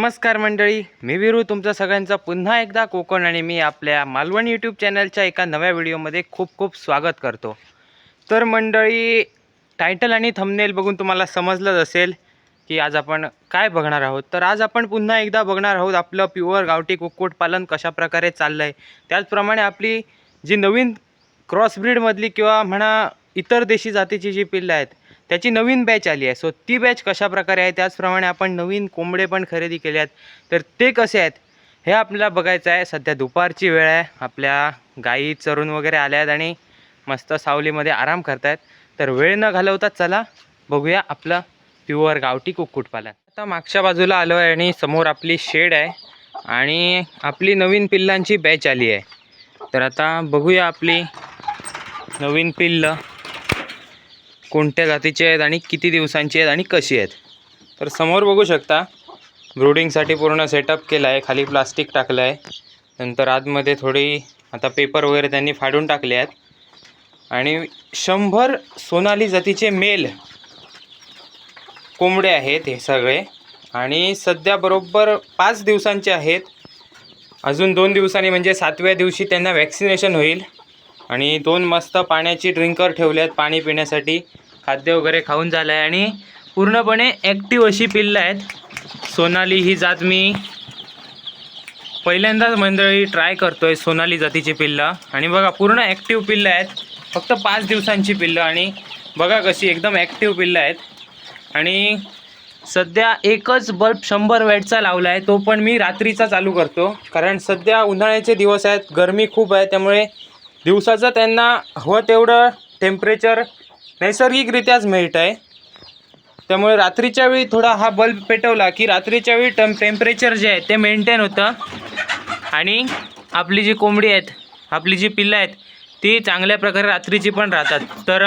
नमस्कार मंडळी मी विरू तुमचं सगळ्यांचं पुन्हा एकदा कोकण आणि मी आपल्या मालवण यूट्यूब चॅनलच्या एका नव्या व्हिडिओमध्ये खूप खूप स्वागत करतो. तर मंडळी टायटल आणि थंबनेल बघून तुम्हाला समजलंच असेल की आज आपण काय बघणार आहोत. तर आज आपण पुन्हा एकदा बघणार आहोत आपलं प्युअर गावठी कुक्कुटपालन कशा प्रकारे चाललं आहे त्याचप्रमाणे आपली जी नवीन क्रॉसब्रीडमधली किंवा म्हणा इतर देशी जातीची जी पिल्लं आहेत त्याची नवीन बॅच आली आहे. सो ती बॅच कशा प्रकारे आहे? त्याचप्रमाणे आपण नवीन कोंबडे पण खरेदी केले आहेत. तर ते कसे आहेत? हे आपल्याला बघायचं आहे. सध्या दुपारची वेळ आहे. आपल्या गाई चरून वगैरे आल्या आहेत आणि मस्त सावलीमध्ये आराम करतायत. तर वेळ न घालवता चला बघूया आपलं प्युअर गावठी कुक्कुटपालन. आता मागच्या बाजूला आलो आहे आणि समोर आपली शेड आहे. आणि आपली नवीन पिल्लांची बॅच आली आहे. तर आता बघूया आपली नवीन पिल्लं. कोणत्या जातीचे आहेत आणि किती दिवसांची आहेत आणि कशी आहेत? तर समोर बघू शकता ब्रुडिंगसाठी पूर्ण सेटअप केला आहे खाली प्लास्टिक टाकलं आहे नंतर आतमध्ये थोडी आता पेपर वगैरे त्यांनी फाडून टाकले आहेत. आणि शंभर सोनाली जातीचे मेल कोंबडे आहेत हे सगळे. आणि सध्या बरोबर पाच दिवसांचे आहेत. अजून दोन दिवसांनी म्हणजे सातव्या दिवशी त्यांना वॅक्सिनेशन होईल. आणि दोन मस्त पाण्याची ड्रिंकर ठेवले आहेत पाणी पिण्यासाठी. खाद्य वगैरे खाऊन झालं आहे आणि पूर्णपणे ॲक्टिव्ह अशी पिल्लं आहेत. सोनाली ही जात मी पहिल्यांदाच मंडळी ट्राय करतो आहे सोनाली जातीची पिल्लं. आणि बघा पूर्ण ॲक्टिव्ह पिल्लं आहेत. फक्त पाच दिवसांची पिल्लं आणि बघा कशी एकदम ॲक्टिव्ह पिल्लं आहेत. आणि सध्या एकच बल्ब शंभर वॅटचा लावला आहे तो पण मी रात्रीचा चालू करतो. कारण सध्या उन्हाळ्याचे दिवस आहेत गरमी खूप आहे त्यामुळे दिवसाचं त्यांना हवं तेवढं टेम्परेचर नैसर्गिकरित्याच मिळत आहे. त्यामुळे रात्रीच्या वेळी थोडा हा बल्ब पेटवला की रात्रीच्या वेळी टम टेम्परेचर जे आहे ते मेंटेन होतं. आणि आपली जी कोंबडी आहेत आपली जी पिल्लं आहेत ती चांगल्या प्रकारे रात्रीची पण राहतात. तर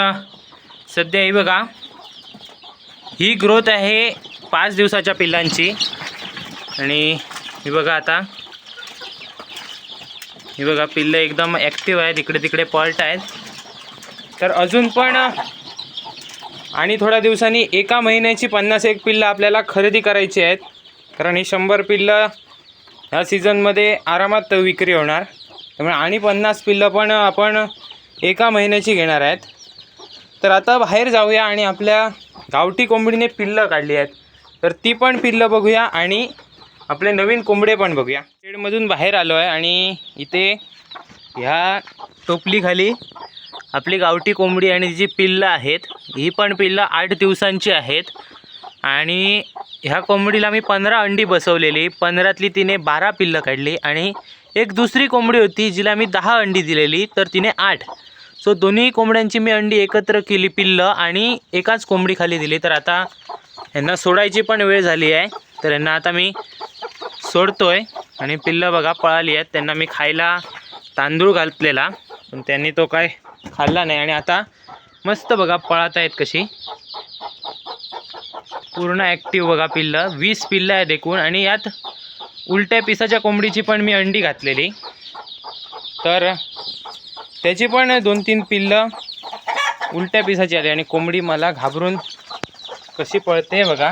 सध्या ही बघा ही ग्रोथ आहे पाच दिवसाच्या पिल्लांची. आणि ही बघा आता ही बघा पिल्लं एकदम ॲक्टिव्ह आहेत इकडे तिकडे पळत आहेत. तर अजून पण आणि थोड्या दिवसांनी एका महिन्याची पन्नास एक पिल्लं आपल्याला खरेदी करायची आहेत. कारण ही शंभर पिल्लं ह्या सीझनमध्ये आरामात विक्री होणार. त्यामुळे आणि पन्नास पिल्लं पण आपण एका महिन्याची घेणार आहेत. तर आता बाहेर जाऊया आणि आपल्या गावठी कोंबडीने पिल्लं काढली आहेत. तर ती पण पिल्लं बघूया आणि आपले नवीन कोंबडे पण बघूया. शेडमधून बाहेर आलो आहे आणि इथे ह्या टोपलीखाली आपली गावठी कोंबडी आणि जी पिल्लं आहेत. ही पण पिल्लं आठ दिवसांची आहेत. आणि ह्या कोंबडीला मी पंधरा अंडी बसवलेली. पंधरातली तिने बारा पिल्लं काढली आणि एक दुसरी कोंबडी होती जिला मी दहा अंडी दिलेली तर तिने आठ. सो दोन्ही कोंबड्यांची मी अंडी एकत्र केली पिल्लं आणि एकाच कोंबडीखाली दिली. तर आता यांना सोडायची पण वेळ झाली आहे. तर यांना आता मी सोडतोय. आणि पिल्लं बघा पळाली आहेत. त्यांना मी खायला तांदूळ घातलेला. पण त्यांनी तो काय खाल्ला नाही. आणि आता मस्त बघा पळत आहेत कशी. पूर्ण ॲक्टिव्ह बघा पिल्लं. वीस पिल्लं आहेत एकूण. आणि यात उलट्या पिसाच्या कोंबडीची पण मी अंडी घातलेली. तर त्याची पण दोन तीन पिल्लं उलट्या पिसाची आली आणि कोंबडी मला घाबरून कशी पळते बघा.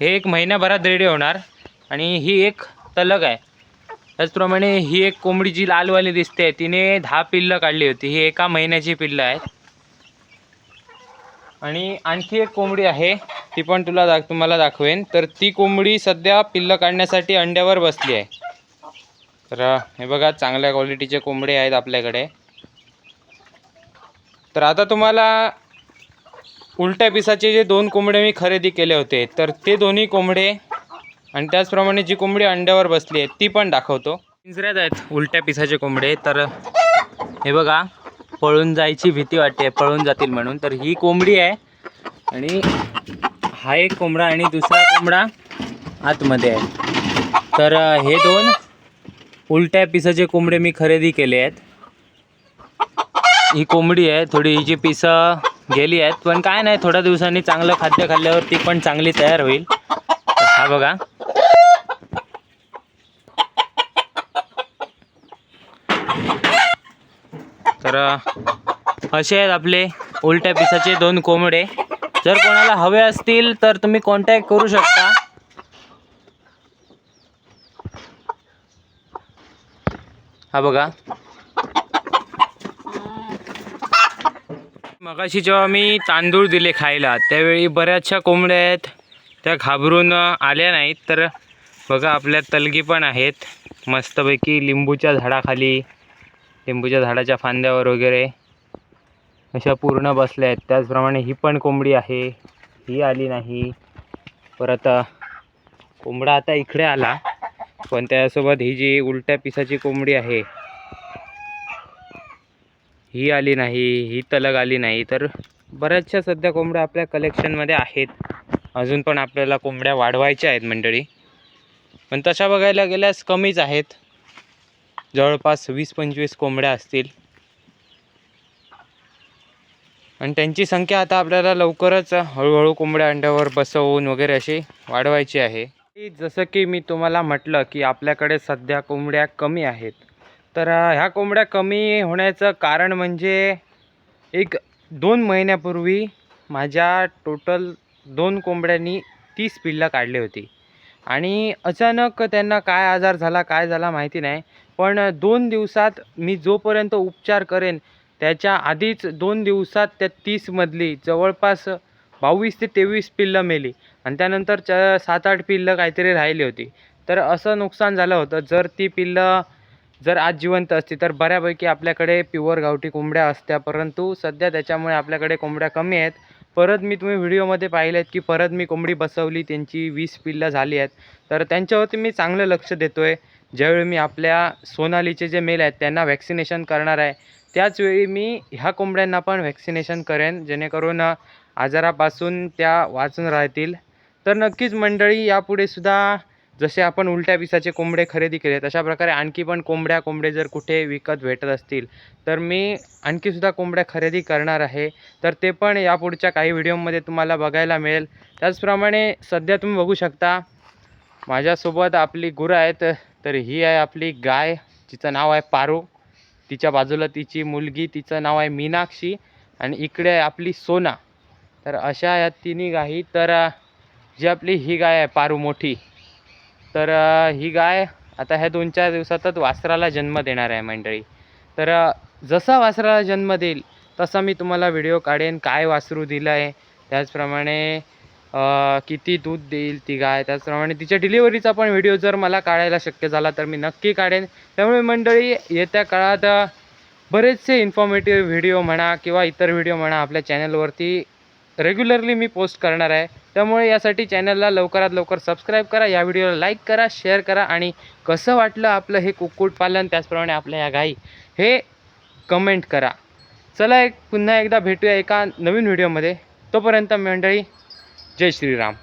हे एक महिन्याभरात रेडी होणार. आणि ही एक तलग आहे. त्याचप्रमाणे ही एक कोंबडी जी लालवाली दिसते तिने दहा पिल्लं काढली होती. ही एका महिन्याची पिल्लं आहेत. आणि आणखी एक कोंबडी आहे ती पण तुला दाख तुम्हाला दाखवेन. तर ती कोंबडी सध्या पिल्लं काढण्यासाठी अंड्यावर बसली आहे. तर हे बघा चांगल्या क्वालिटीचे कोंबडे आहेत आपल्याकडे. तर आता तुम्हाला उलट्या पिसाचे जे दोन कोंबडे मी खरेदी केले होते तर ते दोन्ही कोंबडे आणि त्याचप्रमाणे जी कोंबडी अंड्यावर बसली आहे ती पण दाखवतो. पिंजऱ्यात आहेत उलट्या पिसाचे कोंबडे तर हे बघा पळून जायची भीती वाटते पळून जातील म्हणून. तर ही कोंबडी आहे आणि हा एक कोंबडा आणि दुसरा कोंबडा आतमध्ये आहे. तर हे दोन उलट्या पिसाचे कोंबडे मी खरेदी केले आहेत. ही कोंबडी आहे थोडी हिची पिसं गेली आहेत पण काय नाही थोड्या दिवसांनी चांगलं खाद्य खाल्ल्यावर ती पण चांगली तयार होईल. हा बघा. तर असे आहेत आपले उलट्या पिसाचे दोन कोंबडे. जर कोणाला हवे असतील तर तुम्ही कॉन्टॅक्ट करू शकता. हा बघा. मगाशी जेव्हा मी तांदूळ दिले खायला त्यावेळी बऱ्याचशा कोंबड्या आहेत त्या घाबरून आल्या नाहीत. तर बघा आपल्या तलगी पण आहेत. मस्तपैकी लिंबूच्या झाडाखाली लिंबूच्या झाडाच्या फांद्यावर वगैरे अशा पूर्ण बसल्या आहेत. त्याचप्रमाणे ही पण कोंबडी आहे. ही आली नाही. परत कोंबडा आता इकडे आला पण त्यासोबत ही जी उलट्या पिसाची कोंबडी आहे ही आली नाही ही तलग आली नाही. तर बऱ्याचशा सध्या कोंबड्या आपल्या कलेक्शनमध्ये आहेत. अजून पण आपल्याला कोंबड्या वाढवायच्या आहेत मंडळी. पण तशा बघायला गेल्यास कमीच आहेत. जवळपास वीस पंचवीस कोंबड्या असतील. आणि त्यांची संख्या आता आपल्याला लवकरच हळूहळू कोंबड्या अंड्यावर बसवून वगैरे अशी वाढवायची आहे. की जसं की मी तुम्हाला म्हटलं की आपल्याकडे सध्या कोंबड्या कमी आहेत. तर ह्या कोंबड्या कमी होण्याचं कारण म्हणजे एक दोन महिन्यापूर्वी माझ्या टोटल दोन कोंबड्यांनी तीस पिल्लं काढली होती. आणि अचानक त्यांना काय आजार झाला काय झाला माहिती नाही. पण दोन दिवसात मी जोपर्यंत उपचार करेन त्याच्या आधीच दोन दिवसात त्या तीसमधली जवळपास बावीस ते तेवीस पिल्लं मेली. आणि त्यानंतर च सात आठ पिल्लं काहीतरी राहिली होती. तर असं नुकसान झालं होतं. जर ती पिल्लं जर आज जिवंत असती तर बऱ्यापैकी आपल्याकडे प्युअर गावठी कोंबड्या असत्या. परंतु सध्या त्याच्यामुळे आपल्याकडे कोंबड्या कमी आहेत. परत मी तुम्ही व्हिडिओमध्ये पाहिले आहेत की परत मी कोंबडी बसवली त्यांची वीस पिल्लं झाली आहेत. तर त्यांच्यावरती मी चांगलं लक्ष देतो आहे ज्यावेळी मी आपल्या सोनालीचे जे मेल आहेत त्यांना वॅक्सिनेशन करणार आहे. त्याचवेळी मी ह्या कोंबड्यांना पण वॅक्सिनेशन करेन. जेणेकरून आजारापासून त्या वाचून राहतील. तर नक्कीच मंडळी यापुढे सुद्धा जसे आपण उलट्या पिसाचे कोंबडे खरेदी केले तशा प्रकारे आणखी पण कोंबड्या कोंबडे जर कुठे विकत भेटत असतील तर मी आणखीसुद्धा कोंबड्या खरेदी करणार आहे. तर ते पण यापुढच्या काही व्हिडिओमध्ये तुम्हाला बघायला मिळेल. त्याचप्रमाणे सध्या तुम्ही बघू शकता माझ्यासोबत आपली गुरं आहेत तर ही आहे आपली गाय तिचं नाव आहे पारू. तिच्या बाजूला तिची मुलगी तिचं नाव आहे मीनाक्षी आणि इकडे आहे आपली सोना. तर अशा या तिन्ही गायी. तर जी आपली ही गाय आहे पारू मोठी तर ही गाय आता ह्या दोन चार दिवसातच वासराला जन्म देणार आहे मंडळी. तर जसा वासराला जन्म देईल तसा मी तुम्हाला व्हिडिओ काढेन काय वासरू दिलं आहे त्याचप्रमाणे किती दूध देईल ती गाय. त्याचप्रमाणे तिच्या डिलिव्हरीचा पण व्हिडिओ जर मला काढायला शक्य झाला तर मी नक्की काढेन. त्यामुळे मंडळी येत्या काळात बरेचसे इन्फॉर्मेटिव्ह व्हिडिओ म्हणा किंवा इतर व्हिडिओ म्हणा आपल्या चॅनलवरती रेग्युलरली मी पोस्ट करणार आहे. त्यामुळे यासाठी चॅनलला लवकरात लवकर सबस्क्राईब करा या व्हिडिओला लाईक करा शेअर करा आणि कसं वाटलं आपलं हे कुक्कुटपालन त्याचप्रमाणे आपल्या या गाई हे कमेंट करा. चला एक पुन्हा एकदा भेटूया एका नवीन व्हिडिओमध्ये. तोपर्यंत मंडळी जय श्रीराम.